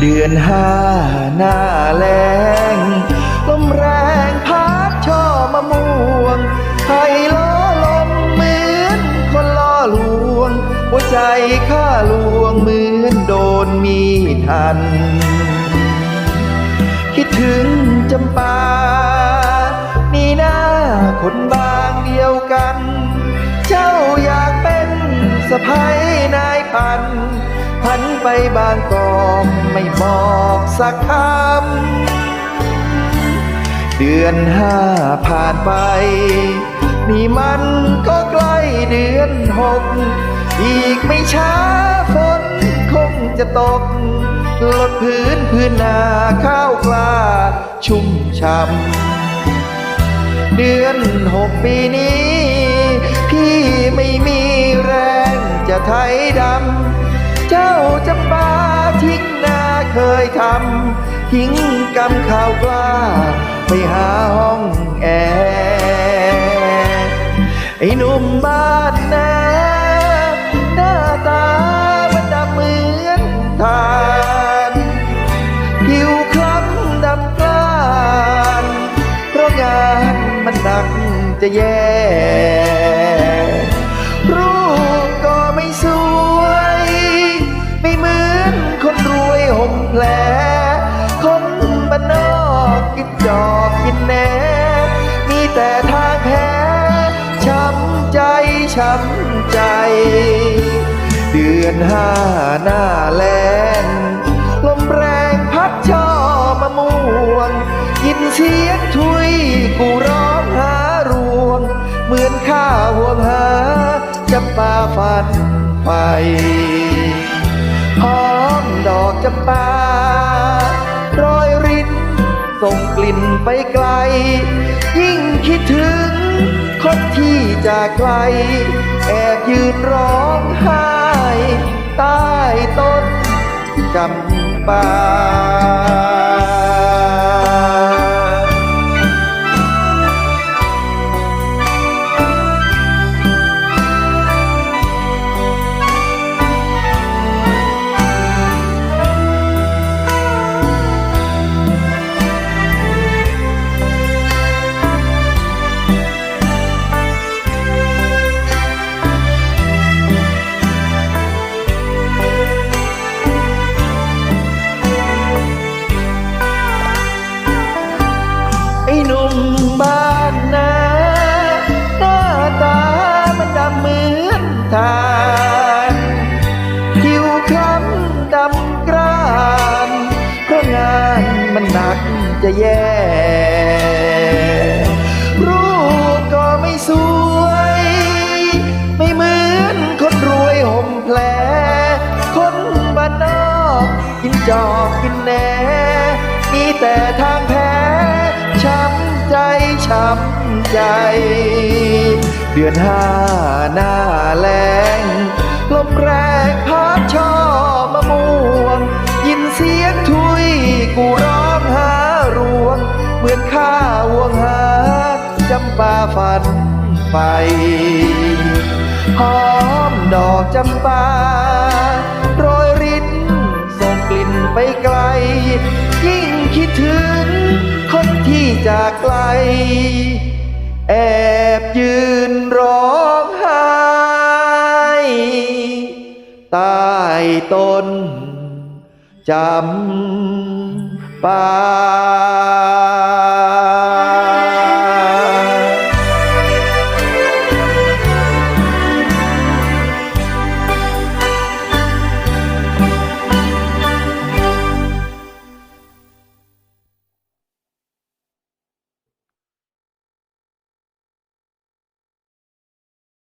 เดือนห้าหน้าแรงลมแรงพัดช่อมะม่วงไผ่ล้อลมเหมือนคนล่อลวง หัวใจข้าลวงเหมือนโดนมีดหัน คิดถึงจำปา นี่หน้าคนบางเดียวกัน เจ้าอยากเป็นสะพ้ยนายพัน พันไปบางกอกไม่บอกสักคำ เดือนห้าผ่านไป นี่มันก็ใกล้เดือนหก อีกไม่ช้าฝนคงจะตกลดพื้นพื้นนาข้าวกล้าชุ่มช่ำเดือนหกปีนี้ พี่ไม่มีแรงจะไถดำ จ้าจะปาทิ้งนาเคยทำทิ้งกำข้าวกล้า ไปหาห้องแอร์ไอ้หนุ่มบ้านนาหน้าตามันดำเหมือนทานผิวคล้ำดำกล้านเพราะงานมันหนักจะแย่ แผลคนบ้านนอกกินจอกกินแหนมีแต่ทางแพ้ช้ำใจช้ำใจ เดือนห้าหน้าแรงลมแรงพัดช่อมะม่วง ยินเสียงทุยกูร้องหารวง เหมือนข้าห่วงหาจะป่าฟันไฟหอมดอกจำปา ส่งกลิ่นไปไกล ยิ่งคิดถึง คนที่จากไกล แอบยืนร้องไห้ใต้ต้นจำปา ทานผิวคล้ำดำกรานเพราะงานมันหนักจะแย่ รูปก็ไม่สวย ไม่เหมือนคนรวยห่มแผล คนบ้านนอกกินจอกกินแหนมีแต่ทางแพ้ ช้ำใจ เดือนห้าหน้าแรงลมแรงพัดช่อมะม่วง ยินเสียงทุยกูร้องหารวง เหมือนข้าวงหาจำปาฝันไปหอมดอกจำปาโรยรินส่งกลิ่นไปไกล ยิ่งคิดถึง จากไกล แอบยืนร้องไห้ใต้ต้นจำปา